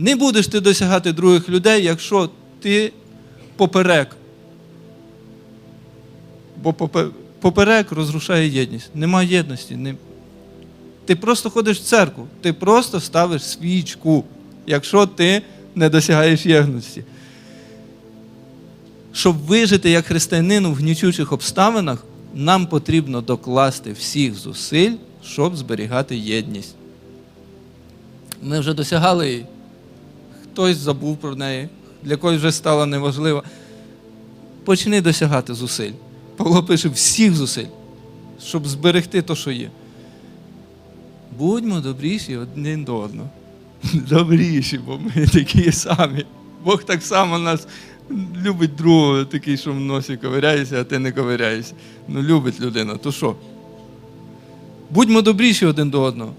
Не будеш ти досягати других людей, якщо ти поперек. Бо поперек розрушає єдність. Нема єдності. Ти просто ходиш в церкву, ти просто ставиш свічку, якщо ти не досягаєш єдності. Щоб вижити як християнину в гнічучих обставинах, нам потрібно докласти всіх зусиль, щоб зберігати єдність. Ми вже досягали. Хтось забув про неї, для когось вже стала неважлива. Почни досягати зусиль. Павло пише всіх зусиль, щоб зберегти те, що є. Будьмо добріші один до одного. Добріші, бо ми такі самі. Бог так само нас любить другого, такий, що в носі ковиряєшся, а ти не ковиряєшся. Ну, любить людина, то що? Будьмо добріші один до одного.